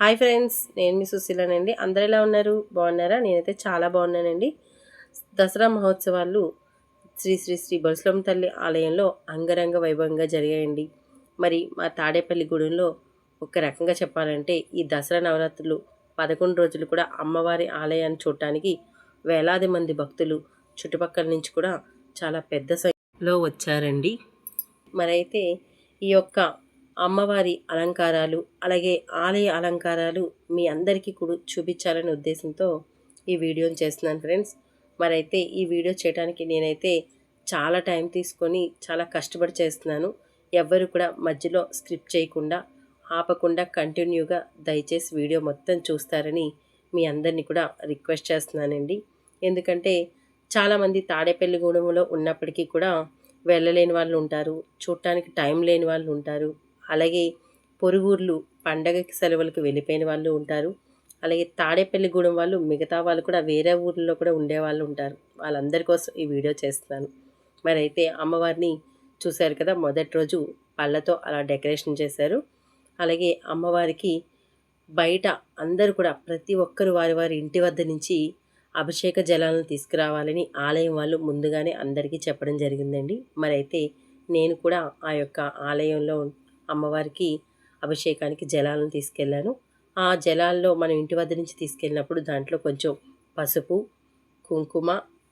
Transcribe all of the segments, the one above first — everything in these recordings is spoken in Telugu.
హాయ్ ఫ్రెండ్స్ నేను మీ సుశీలనండి. అందరు ఎలా ఉన్నారు? బాగున్నారా? నేనైతే చాలా బాగున్నానండి. దసరా మహోత్సవాలు శ్రీ శ్రీ శ్రీ బరుసలం తల్లి ఆలయంలో అంగరంగ వైభవంగా జరిగాయండి. మరి మా తాడేపల్లి గూడెంలో ఒక రకంగా చెప్పాలంటే ఈ దసరా నవరాత్రులు పదకొండు రోజులు కూడా అమ్మవారి ఆలయాన్ని చూడటానికి వేలాది మంది భక్తులు చుట్టుపక్కల నుంచి కూడా చాలా పెద్ద సంఖ్యలో వచ్చారండి. మరైతే ఈ యొక్క అమ్మవారి అలంకారాలు అలాగే ఆలయ అలంకారాలు మీ అందరికీ కూడా చూపించాలనే ఉద్దేశంతో ఈ వీడియోని చేస్తున్నాను ఫ్రెండ్స్. మరైతే ఈ వీడియో చేయడానికి నేనైతే చాలా టైం తీసుకొని చాలా కష్టపడి చేస్తున్నాను. ఎవ్వరు కూడా మధ్యలో స్క్రిప్ట్ చేయకుండా ఆపకుండా కంటిన్యూగా దయచేసి వీడియో మొత్తం చూస్తారని మీ అందరినీ కూడా రిక్వెస్ట్ చేస్తున్నానండి. ఎందుకంటే చాలామంది తాడేపల్లిగూడెంలో ఉన్నప్పటికీ కూడా వెళ్ళలేని వాళ్ళు ఉంటారు చూడటానికి టైం లేని వాళ్ళు ఉంటారు అలాగే పొరుగుర్లు పండగకి సెలవులకు వెళ్ళిపోయిన వాళ్ళు ఉంటారు. అలాగే తాడేపల్లిగూడెం వాళ్ళు మిగతా వాళ్ళు కూడా వేరే ఊర్లో కూడా ఉండేవాళ్ళు ఉంటారు. వాళ్ళందరి కోసం ఈ వీడియో చేస్తున్నాను. మరి అయితే అమ్మవారిని చూశారు కదా మొదటి రోజు పళ్ళతో అలా డెకరేషన్ చేశారు. అలాగే అమ్మవారికి బయట అందరూ కూడా ప్రతి ఒక్కరు వారి వారి ఇంటి వద్ద నుంచి అభిషేక జలాలను తీసుకురావాలని ఆలయం వాళ్ళు ముందుగానే అందరికీ చెప్పడం జరిగిందండి. మరి అయితే నేను కూడా ఆ యొక్క ఆలయంలో అమ్మవారికి అభిషేకానికి జలాలను తీసుకెళ్ళాను. ఆ జలాల్లో మనం ఇంటి వద్ద నుంచి తీసుకెళ్ళినప్పుడు దాంట్లో కొంచెం పసుపు కుంకుమ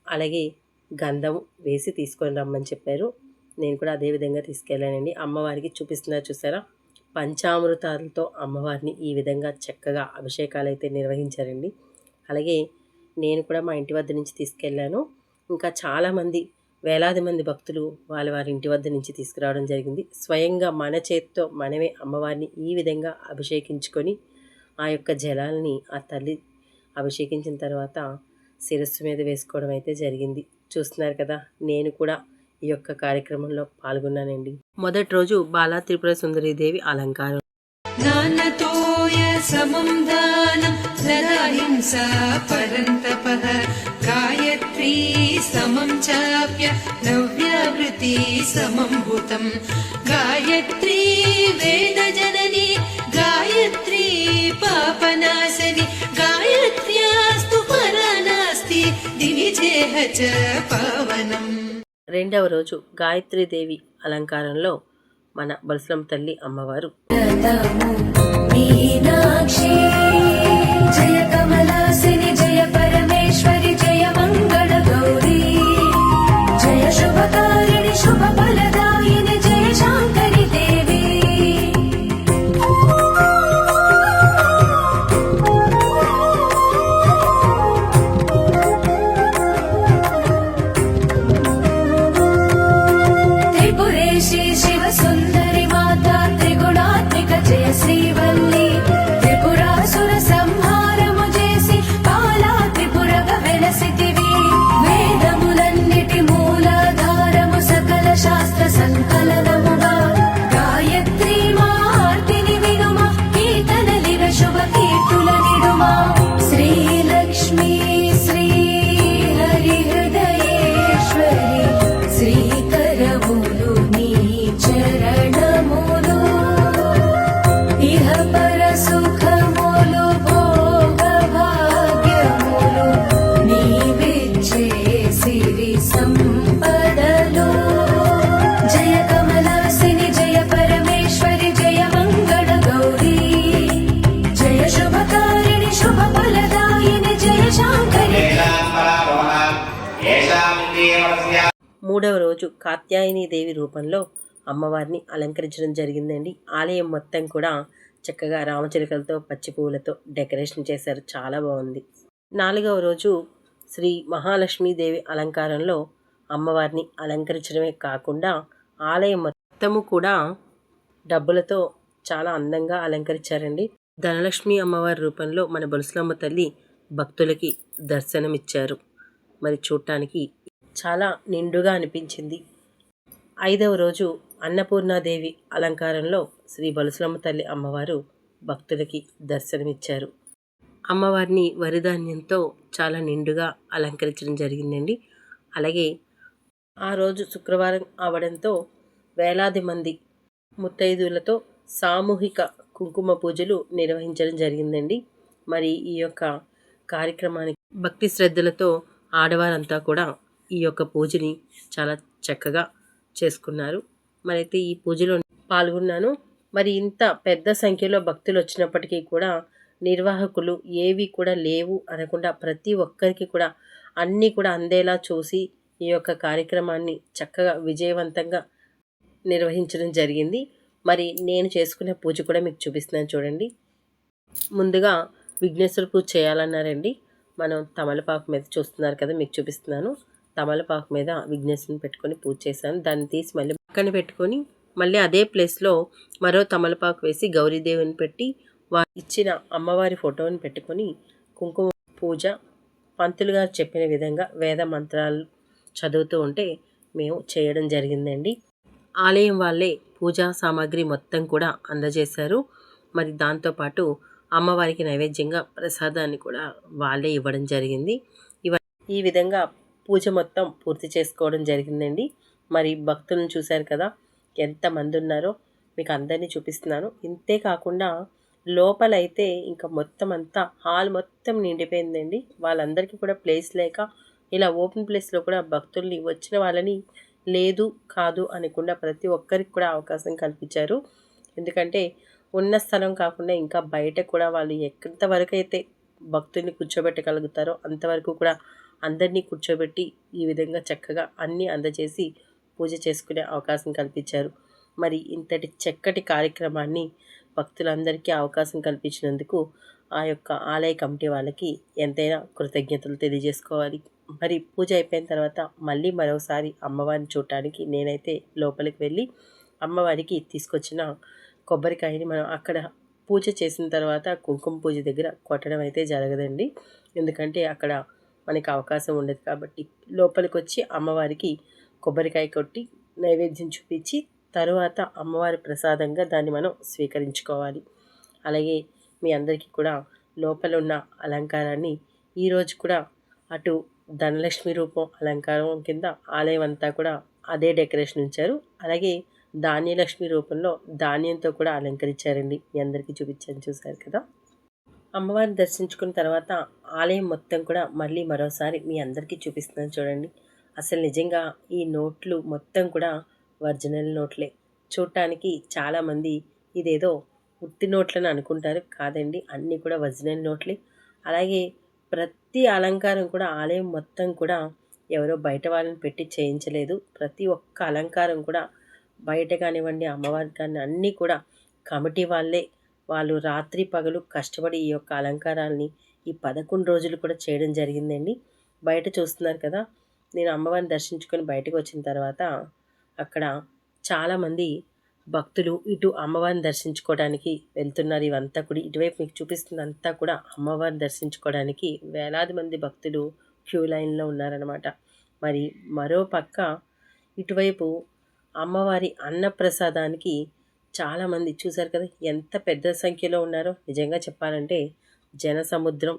అలాగే గంధం వేసి తీసుకొని రమ్మని చెప్పారు. నేను కూడా అదే విధంగా తీసుకెళ్ళానండి. అమ్మవారికి చూపిస్తున్నా చూసారా? పంచామృతాలతో అమ్మవారిని ఈ విధంగా చక్కగా అభిషేకాలు అయితే నిర్వహించారండి. అలాగే నేను కూడా మా ఇంటి వద్ద నుంచి తీసుకెళ్ళాను. ఇంకా చాలామంది వేలాది మంది భక్తులు వాళ్ళ వారి ఇంటి వద్ద నుంచి తీసుకురావడం జరిగింది. స్వయంగా మన చేత్తో మనమే అమ్మవారిని ఈ విధంగా అభిషేకించుకొని ఆ యొక్క జలాల్ని ఆ తల్లి అభిషేకించిన తర్వాత శిరస్సు మీద వేసుకోవడం అయితే జరిగింది. చూస్తున్నారు కదా నేను కూడా ఈ యొక్క కార్యక్రమంలో పాల్గొన్నానండి. మొదటి రోజు బాలా త్రిపుర సుందరీదేవి అలంకారం. గాయత్రీ समं चाप्य नव्यावृत्ति समं भूतम् गायत्री वेदजननी गायत्री पापनाशनि गायत्र्यास्तु परा नास्ति दिवि चेह च पावनम् రెండవ రోజు గాయత్రీదేవి అలంకారంలో మన బలసలం తల్లి అమ్మవారు मीनाक्षी जय कमलासिनि మూడవ రోజు కాత్యాయని దేవి రూపంలో అమ్మవారిని అలంకరించడం జరిగిందండి. ఆలయం మొత్తం కూడా చక్కగా రామచిలుకలతో పచ్చి పువ్వులతో డెకరేషన్ చేశారు. చాలా బాగుంది. నాలుగవ రోజు శ్రీ మహాలక్ష్మీదేవి అలంకారంలో అమ్మవారిని అలంకరించడమే కాకుండా ఆలయం మొత్తము కూడా డబ్బులతో చాలా అందంగా అలంకరించారండి. ధనలక్ష్మి అమ్మవారి రూపంలో మన బొలుసులమ్మ తల్లి భక్తులకి దర్శనమిచ్చారు. మరి చూడటానికి చాలా నిండుగా అనిపించింది. ఐదవ రోజు అన్నపూర్ణాదేవి అలంకారంలో శ్రీ బలుసులమ్మ తల్లి అమ్మవారు భక్తులకి దర్శనమిచ్చారు. అమ్మవారిని వరిధాన్యంతో చాలా నిండుగా అలంకరించడం జరిగిందండి. అలాగే ఆ రోజు శుక్రవారం అవడంతో వేలాది మంది ముత్తైదులతో సామూహిక కుంకుమ పూజలు నిర్వహించడం జరిగిందండి. మరి ఈ యొక్క కార్యక్రమానికి భక్తి శ్రద్ధలతో ఆడవారంతా కూడా ఈ యొక్క పూజని చాలా చక్కగా చేసుకున్నారు. మరైతే ఈ పూజలో పాల్గొన్నాను. మరి ఇంత పెద్ద సంఖ్యలో భక్తులు వచ్చినప్పటికీ కూడా నిర్వాహకులు ఏవి కూడా లేవు అనకుండా ప్రతి ఒక్కరికి కూడా అన్నీ కూడా అందేలా చూసి ఈ యొక్క కార్యక్రమాన్ని చక్కగా విజయవంతంగా నిర్వహించడం జరిగింది. మరి నేను చేసుకునే పూజ కూడా మీకు చూపిస్తున్నాను చూడండి. ముందుగా విఘ్నేశ్వర పూజ చేయాలన్నారండి. మనం తమలపాకు మీద చూస్తున్నారు కదా మీకు చూపిస్తున్నాను. తమలపాకు మీద విఘ్నేశ్వరుని పెట్టుకొని పూజ చేశాను. దాన్ని తీసి మళ్ళీ పక్కన పెట్టుకొని మళ్ళీ అదే ప్లేస్లో మరో తమలపాకు వేసి గౌరీదేవిని పెట్టి వారు ఇచ్చిన అమ్మవారి ఫోటోని పెట్టుకొని కుంకుమ పూజ పంతులు గారు చెప్పిన విధంగా వేద మంత్రాలు చదువుతూ ఉంటే మేము చేయడం జరిగిందండి. ఆలయం వాళ్ళే పూజా సామాగ్రి మొత్తం కూడా అందజేశారు. మరి దాంతోపాటు అమ్మవారికి నైవేద్యంగా ప్రసాదాన్ని కూడా వాళ్ళే ఇవ్వడం జరిగింది. ఇవ ఈ విధంగా పూజ మొత్తం పూర్తి చేసుకోవడం జరిగిందండి. మరి భక్తులను చూశారు కదా ఎంతమంది ఉన్నారో మీకు అందరినీ చూపిస్తున్నాను. ఇంతే కాకుండా లోపలైతే ఇంకా మొత్తం అంతా హాల్ మొత్తం నిండిపోయిందండి. వాళ్ళందరికీ కూడా ప్లేస్ లేక ఇలా ఓపెన్ ప్లేస్లో కూడా భక్తుల్ని వచ్చిన వాళ్ళని లేదు కాదు అనకుండా ప్రతి ఒక్కరికి కూడా అవకాశం కల్పించారు. ఎందుకంటే ఉన్న స్థలం కాకుండా ఇంకా బయట కూడా వాళ్ళు ఎంతవరకు అయితే భక్తుల్ని కూర్చోబెట్టగలుగుతారో అంతవరకు కూడా అందరినీ కూర్చోబెట్టి ఈ విధంగా చక్కగా అన్నీ అందజేసి పూజ చేసుకునే అవకాశం కల్పించారు. మరి ఇంతటి చక్కటి కార్యక్రమాన్ని భక్తులందరికీ అవకాశం కల్పించినందుకు ఆ యొక్క ఆలయ కమిటీ వాళ్ళకి ఎంతైనా కృతజ్ఞతలు తెలియజేసుకోవాలి. మరి పూజ అయిపోయిన తర్వాత మళ్ళీ మరోసారి అమ్మవారిని చూడటానికి నేనైతే లోపలికి వెళ్ళి అమ్మవారికి తీసుకొచ్చిన కొబ్బరికాయని మనం అక్కడ పూజ చేసిన తర్వాత కుంకుమ పూజ దగ్గర కొట్టడం అయితే జరగదండి. ఎందుకంటే అక్కడ మనకి అవకాశం ఉండదు కాబట్టి లోపలికి వచ్చి అమ్మవారికి కొబ్బరికాయ కొట్టి నైవేద్యం చూపించి తరువాత అమ్మవారి ప్రసాదంగా దాన్ని మనం స్వీకరించుకోవాలి. అలాగే మీ అందరికీ కూడా లోపల ఉన్న అలంకారాన్ని ఈరోజు కూడా అటు ధనలక్ష్మి రూపం అలంకారం కింద ఆలయం అంతా కూడా అదే డెకరేషన్ ఉంచారు. అలాగే ధాన్యలక్ష్మి రూపంలో ధాన్యంతో కూడా అలంకరించారండి. మీ అందరికీ చూపించాను చూశారు కదా? అమ్మవారిని దర్శించుకున్న తర్వాత ఆలయం మొత్తం కూడా మళ్ళీ మరోసారి మీ అందరికీ చూపిస్తున్నాను చూడండి. అసలు నిజంగా ఈ నోట్లు మొత్తం కూడా ఒరిజినల్ నోట్లే. చూడటానికి చాలామంది ఇదేదో ఉత్తి నోట్లని అనుకుంటారు కాదండి అన్నీ కూడా ఒరిజినల్ నోట్లే. అలాగే ప్రతి అలంకారం కూడా ఆలయం మొత్తం కూడా ఎవరో బయట వాళ్ళని పెట్టి చేయించలేదు. ప్రతి ఒక్క అలంకారం కూడా బయట కానివ్వండి అమ్మవారి కానీ అన్నీ కూడా కమిటీ వాళ్ళే వాళ్ళు రాత్రి పగలు కష్టపడి ఈ యొక్క అలంకారాలని ఈ పదకొండు రోజులు కూడా చేయడం జరిగిందండి. బయట చూస్తున్నారు కదా నేను అమ్మవారిని దర్శించుకొని బయటకు వచ్చిన తర్వాత అక్కడ చాలామంది భక్తులు ఇటు అమ్మవారిని దర్శించుకోవడానికి వెళ్తున్నారు. ఇవంతా కూడా ఇటువైపు మీకు చూపిస్తున్నంతా కూడా అమ్మవారిని దర్శించుకోవడానికి వేలాది మంది భక్తులు క్యూ లైన్లో ఉన్నారనమాట మరి మరో పక్క ఇటువైపు అమ్మవారి అన్నప్రసాదానికి చాలామంది చూశారు కదా ఎంత పెద్ద సంఖ్యలో ఉన్నారో. నిజంగా చెప్పాలంటే జన సముద్రం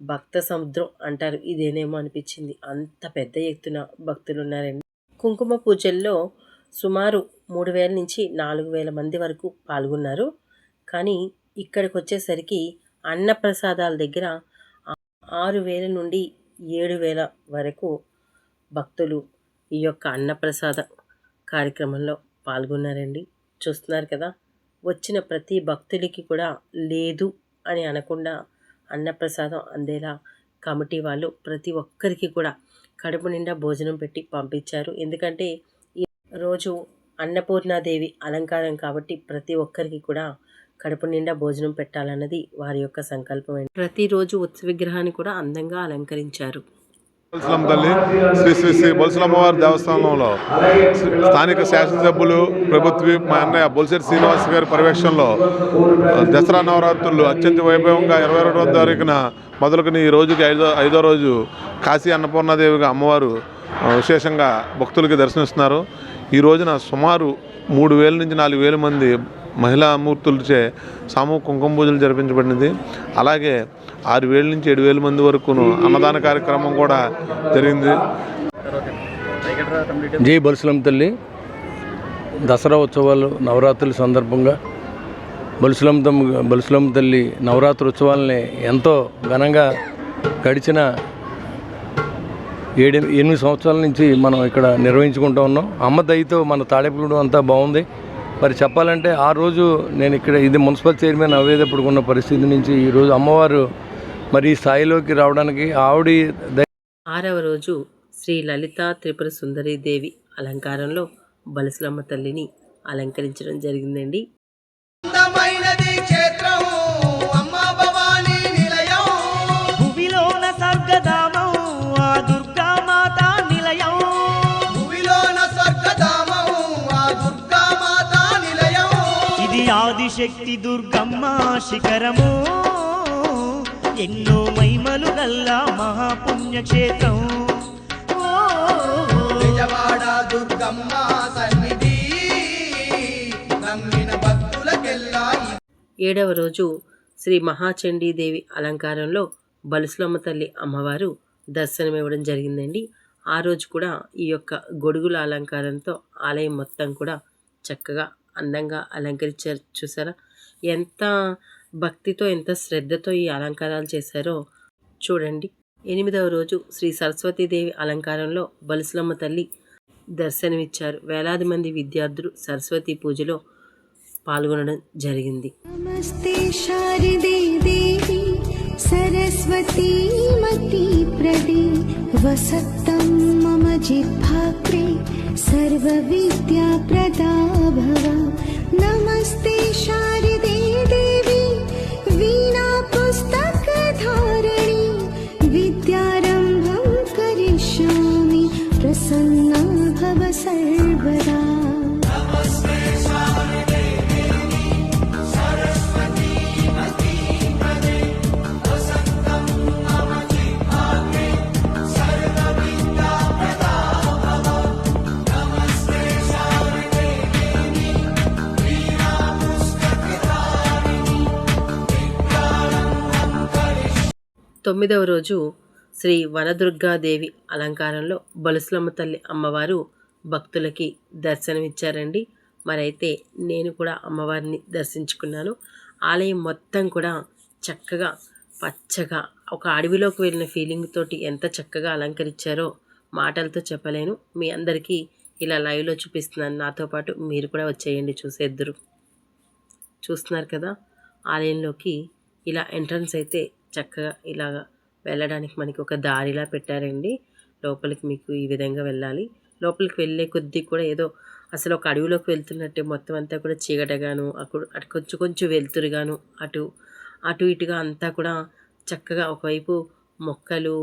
భక్త సముద్రం అంటారు. ఇదేనేమో అనిపించింది. అంత పెద్ద ఎత్తున భక్తులు ఉన్నారండి. కుంకుమ పూజల్లో సుమారు మూడు వేల నుంచి నాలుగు వేల మంది వరకు పాల్గొన్నారు. కానీ ఇక్కడికి వచ్చేసరికి అన్నప్రసాదాల దగ్గర ఆరు వేల నుండి ఏడు వేల వరకు భక్తులు ఈ యొక్క అన్నప్రసాద కార్యక్రమంలో పాల్గొన్నారండి. చూస్తున్నారు కదా. వచ్చిన ప్రతి భక్తులకి కూడా లేదు అని అనకుండా అన్నప్రసాదం అందేలా కమిటీ వాళ్ళు ప్రతి ఒక్కరికి కూడా కడుపు నిండా భోజనం పెట్టి పంపించారు. ఎందుకంటే ఈ రోజు అన్నపూర్ణాదేవి అలంకారం కాబట్టి ప్రతి ఒక్కరికి కూడా కడుపు నిండా భోజనం పెట్టాలన్నది వారి యొక్క సంకల్పం ప్రతిరోజు ఉత్సవ విగ్రహాన్ని కూడా అందంగా అలంకరించారు. బొల్సలం తల్లి శ్రీ శ్రీ శ్రీ బొల్సలమ్మవారి దేవస్థానంలో స్థానిక శాసనసభ్యులు ప్రభుత్వ మా అన్నయ్య బొల్సెట్ శ్రీనివాస్ గారి పర్యవేక్షణలో దసరా నవరాత్రులు అత్యంత వైభవంగా ఇరవై రెండవ తారీఖున మొదలుకుని ఈ రోజుకి ఐదో ఐదో రోజు కాశీ అన్నపూర్ణాదేవిగా అమ్మవారు విశేషంగా భక్తులకి దర్శనిస్తున్నారు ఈ రోజున సుమారు మూడు వేల నుంచి నాలుగు వేల మంది మహిళా మూర్తులచే సామూహిక కుంకుమ పూజలు జరిపించబడినది. అలాగే ఆరు వేల నుంచి ఏడు వేల మంది వరకును అన్నదాన కార్యక్రమం కూడా జరిగింది. జై బలుసులం తల్లి. దసరా ఉత్సవాలు నవరాత్రుల సందర్భంగా బలుసులమ్మ బలుసులమ్మ తల్లి నవరాత్రి ఉత్సవాలని ఎంతో ఘనంగా గడిచిన ఏడు ఎనిమిది సంవత్సరాల నుంచి మనం ఇక్కడ నిర్వహించుకుంటూ ఉన్నాం. అమ్మ దయతో మన తాడేపుగూడెం అంతా బాగుంది. మరి చెప్పాలంటే ఆ రోజు నేను ఇక్కడ ఇది మున్సిపల్ చైర్మన్ అవ్వేటప్పుడు ఉన్న పరిస్థితి నుంచి ఈరోజు అమ్మవారు మరి ఈ స్థాయిలోకి రావడానికి ఆవిడ ఆరవ రోజు శ్రీ లలిత త్రిపుర సుందరి దేవి అలంకారంలో బలసలమ్మ తల్లిని అలంకరించడం జరిగిందండి. అందమైనది క్షేత్రం అమ్మా భవానీ నిలయం. భువిలోన స్వర్గధామం ఆ దుర్గామాత నిలయం. భూమిలోన స్వర్గధామం ఆ దుర్గామాత నిలయం. ఇది ఆదిశక్తి దుర్గమ్మ శిఖరము. ఎన్నో మహిమలు గల్ల మహాపుణ్యక్షేత్రం. ఓ, విజయవాడ దుర్గమ్మ సన్నిధి నమ్మిన భక్తులకెల్లా ఏడవ రోజు శ్రీ మహాచండీదేవి అలంకారంలో బలుసులమ్మ తల్లి అమ్మవారు దర్శనమివ్వడం జరిగిందండి. ఆ రోజు కూడా ఈ యొక్క గొడుగుల అలంకారంతో ఆలయం మొత్తం కూడా చక్కగా అందంగా అలంకరించారు. చూసారా? ఎంత భక్తితో ఎంత శ్రద్ధతో ఈ అలంకారాలు చేశారో చూడండి. ఎనిమిదవ రోజు శ్రీ సరస్వతీదేవి అలంకారంలో బలుసులమ్మ తల్లి దర్శనమిచ్చారు. వేలాది మంది విద్యార్థులు సరస్వతి పూజలో పాల్గొనడం జరిగింది. నమస్తే దేవి సర్వ ప్రదా నమస్తే శారదే está తొమ్మిదవ రోజు శ్రీ వనదుర్గాదేవి అలంకారంలో బలుసులమ్మ తల్లి అమ్మవారు భక్తులకి దర్శనమిచ్చారండి. మరైతే నేను కూడా అమ్మవారిని దర్శించుకున్నాను. ఆలయం మొత్తం కూడా చక్కగా పచ్చగా ఒక అడవిలోకి వెళ్ళిన ఫీలింగ్ తోటి ఎంత చక్కగా అలంకరించారో మాటలతో చెప్పలేను. మీ అందరికీ ఇలా లైవ్లో చూపిస్తున్నాను. నాతో పాటు మీరు కూడా వచ్చేయండి చూసేద్దరు. చూస్తున్నారు కదా ఆలయంలోకి ఇలా ఎంట్రన్స్ అయితే చక్కగా ఇలాగ వెళ్ళడానికి మనకి ఒక దారిలా పెట్టారండి. లోపలికి మీకు ఈ విధంగా వెళ్ళాలి. లోపలికి వెళ్ళే కొద్దీ కూడా ఏదో అసలు ఒక అడవిలోకి వెళ్తున్నట్టే మొత్తం అంతా కూడా చీకటగాను అక్కడ అటు కొంచెం కొంచెం వెళ్తురుగాను అటు అటు ఇటుగా అంతా కూడా చక్కగా ఒకవైపు మొక్కలు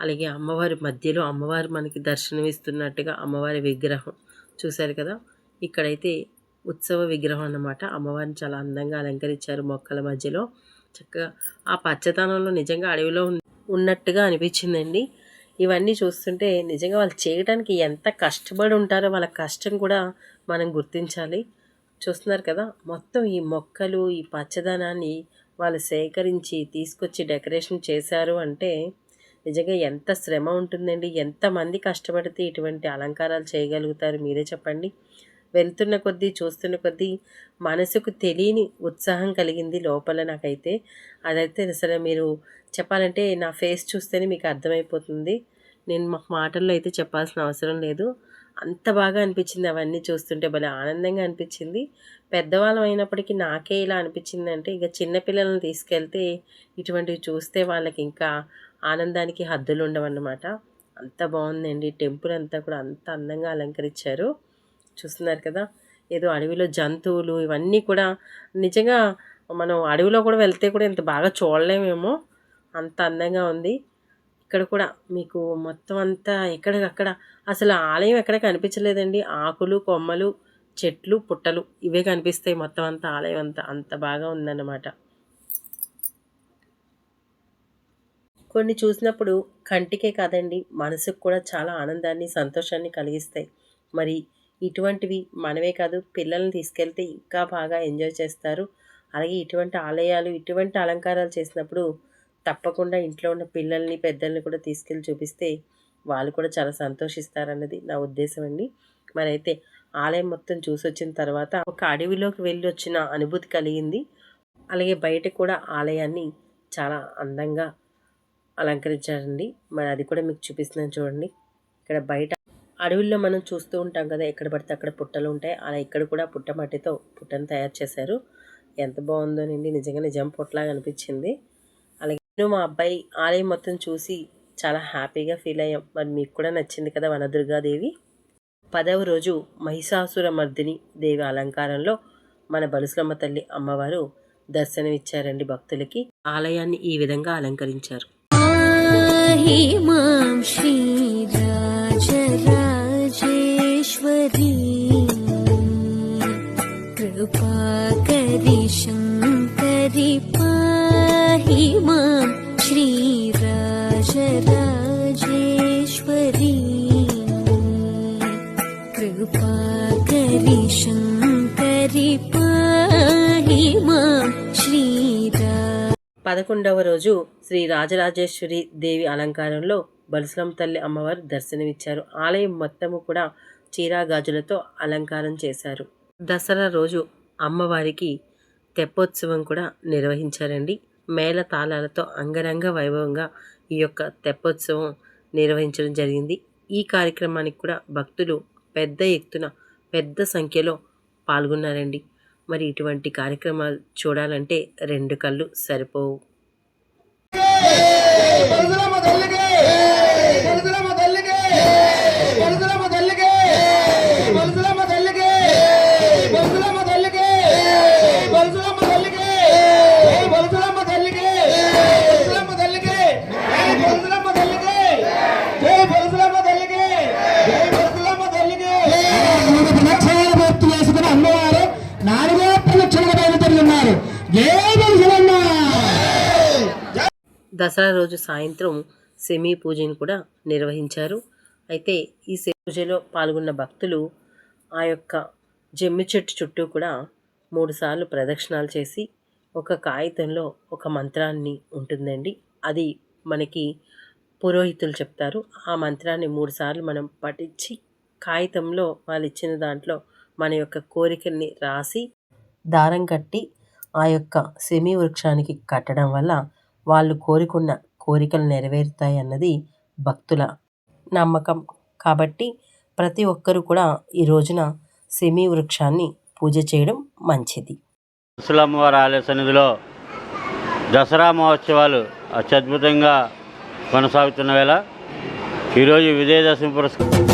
అలాగే అమ్మవారి మధ్యలో అమ్మవారు మనకి దర్శనమిస్తున్నట్టుగా అమ్మవారి విగ్రహం చూశారు కదా? ఇక్కడైతే ఉత్సవ విగ్రహం అన్నమాట. అమ్మవారిని చాలా అందంగా అలంకరించారు మొక్కల మధ్యలో. చక్కగా ఆ పచ్చదనంలో నిజంగా అడవిలో ఉన్నట్టుగా అనిపించిందండి. ఇవన్నీ చూస్తుంటే నిజంగా వాళ్ళు చేయడానికి ఎంత కష్టపడి ఉంటారో వాళ్ళ కష్టం కూడా మనం గుర్తించాలి. చూస్తున్నారు కదా మొత్తం ఈ మొక్కలు ఈ పచ్చదనాన్ని వాళ్ళు సేకరించి తీసుకొచ్చి డెకరేషన్ చేశారు అంటే నిజంగా ఎంత శ్రమ ఉంటుందండి. ఎంతమంది కష్టపడితే ఇటువంటి అలంకారాలు చేయగలుగుతారు మీరే చెప్పండి. వెళ్తున్న కొద్దీ చూస్తున్న కొద్దీ మనసుకు తెలియని ఉత్సాహం కలిగింది లోపల నాకైతే. అదైతే అసలు మీరు చెప్పాలంటే నా ఫేస్ చూస్తేనే మీకు అర్థమైపోతుంది. నేను మాకు మాటల్లో అయితే చెప్పాల్సిన అవసరం లేదు. అంత బాగా అనిపించింది అవన్నీ చూస్తుంటే భలే ఆనందంగా అనిపించింది. పెద్దవాళ్ళం అయినప్పటికీ నాకే ఇలా అనిపించింది అంటే ఇక చిన్నపిల్లలను తీసుకెళ్తే ఇటువంటివి చూస్తే వాళ్ళకి ఇంకా ఆనందానికి హద్దులు ఉండవన్నమాట. అంత బాగుందండి. టెంపుల్ అంతా కూడా అంత అందంగా అలంకరించారు. చూస్తున్నారు కదా. ఏదో అడవిలో జంతువులు ఇవన్నీ కూడా నిజంగా మనం అడవిలో కూడా వెళ్తే కూడా ఇంత బాగా చూడలేమేమో. అంత అందంగా ఉంది. ఇక్కడ కూడా మీకు మొత్తం అంతా ఎక్కడికక్కడ అసలు ఆలయం ఎక్కడ కనిపించలేదండి. ఆకులు కొమ్మలు చెట్లు పుట్టలు ఇవే కనిపిస్తాయి మొత్తం అంతా. ఆలయం అంతా అంత బాగా ఉందన్నమాట. కొన్ని చూసినప్పుడు కంటికే కాదండి. మనసుకు కూడా చాలా ఆనందాన్ని సంతోషాన్ని కలిగిస్తాయి. మరి ఇటువంటివి మనమే కాదు పిల్లల్ని తీసుకెళ్తే ఇంకా బాగా ఎంజాయ్ చేస్తారు. అలాగే ఇటువంటి ఆలయాలు ఇటువంటి అలంకారాలు చేసినప్పుడు తప్పకుండా ఇంట్లో ఉన్న పిల్లల్ని పెద్దల్ని కూడా తీసుకెళ్ళి చూపిస్తే వాళ్ళు కూడా చాలా సంతోషిస్తారన్నది నా ఉద్దేశం అండి. మరైతే ఆలయం మొత్తం చూసి వచ్చిన తర్వాత ఒక అడవిలోకి వెళ్ళి వచ్చిన అనుభూతి కలిగింది. అలాగే బయట కూడా ఆలయాన్ని చాలా అందంగా అలంకరించారండి. మరి అది కూడా మీకు చూపిస్తున్నాను చూడండి. ఇక్కడ బయట అడవుల్లో మనం చూస్తూ ఉంటాం కదా ఎక్కడ పడితే అక్కడ పుట్టలు ఉంటాయి. అలా ఇక్కడ కూడా పుట్టమట్టితో పుట్టను తయారు చేశారు. ఎంత బాగుందోనండి నిజంగా నిజం పుట్టలాగా అనిపించింది. అలాగే నేను మా అబ్బాయి ఆలయం మొత్తం చూసి చాలా హ్యాపీగా ఫీల్ అయ్యాం. మరి మీకు కూడా నచ్చింది కదా వనదుర్గాదేవి. పదవ రోజు మహిషాసుర మర్దిని దేవి అలంకారంలో మన బలుసులమ్మ తల్లి అమ్మవారు దర్శనమిచ్చారండి భక్తులకి. ఆలయాన్ని ఈ విధంగా అలంకరించారు. పదకొండవ రోజు శ్రీ రాజరాజేశ్వరి దేవి అలంకారంలో బలుసులం తల్లి అమ్మవారు దర్శనమిచ్చారు. ఆలయం మొత్తము కూడా చీరా గాజులతో అలంకారం చేశారు. దసరా రోజు అమ్మవారికి తెప్పోత్సవం కూడా నిర్వహించారండి. మేళ తాళాలతో అంగరంగ వైభవంగా ఈ యొక్క తెప్పోత్సవం నిర్వహించడం జరిగింది. ఈ కార్యక్రమానికి కూడా భక్తులు పెద్ద ఎత్తున పెద్ద సంఖ్యలో పాల్గొన్నారండి. మరి ఇటువంటి కార్యక్రమాలు చూడాలంటే రెండు కళ్ళు సరిపోవు దసరా రోజు సాయంత్రం సెమీ పూజను కూడా నిర్వహించారు. అయితే ఈ సెమీ పూజలో పాల్గొన్న భక్తులు ఆ యొక్క జమ్మి చెట్టు చుట్టూ కూడా మూడుసార్లు ప్రదక్షిణాలు చేసి ఒక కాగితంలో ఒక మంత్రాన్ని ఉంటుందండి. అది మనకి పురోహితులు చెప్తారు. ఆ మంత్రాన్ని మూడుసార్లు మనం పఠించి కాగితంలో వాళ్ళు ఇచ్చిన దాంట్లో మన యొక్క కోరికల్ని రాసి దారం కట్టి ఆ యొక్క సెమీ వృక్షానికి కట్టడం వల్ల వాళ్ళు కోరుకున్న కోరికలు నెరవేరుతాయి అన్నది భక్తుల నమ్మకం. కాబట్టి ప్రతి ఒక్కరూ కూడా ఈ రోజున సెమీ వృక్షాన్ని పూజ చేయడం మంచిది. ముసలమ్మవారి ఆలయ సన్నిధిలో దసరా మహోత్సవాలు అత్యద్భుతంగా కొనసాగుతున్న వేళ ఈరోజు విజయదశమి పురస్కారం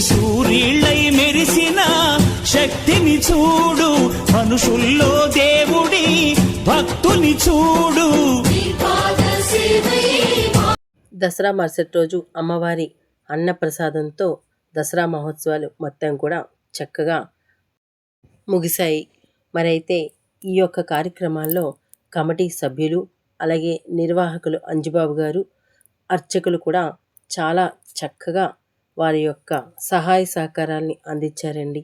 సూర్యుళ్ళై మెరిసిన శక్తిని చూడు. మనుషుల్లో దేవుడి భక్తుని చూడు. దసరా మరుసటి రోజు అమ్మవారి అన్నప్రసాదంతో దసరా మహోత్సవాలు మొత్తం కూడా చక్కగా ముగిశాయి. మరైతే ఈ యొక్క కార్యక్రమాల్లో కమిటీ సభ్యులు అలాగే నిర్వాహకులు అంజుబాబు గారు అర్చకులు కూడా చాలా చక్కగా వారి యొక్క సహాయ సహకారాన్ని అందించారండి.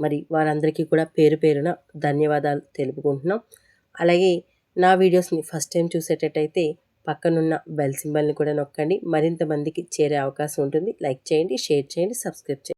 మరి వారందరికీ కూడా పేరు పేరున ధన్యవాదాలు తెలుపుకుంటున్నాం. అలాగే నా వీడియోస్ని ఫస్ట్ టైం చూసేటట్టయితే పక్కనున్న బెల్ సింబల్ని కూడా నొక్కండి. మరింత మందికి చేరే అవకాశం ఉంటుంది. లైక్ చేయండి షేర్ చేయండి సబ్స్క్రైబ్ చేయండి.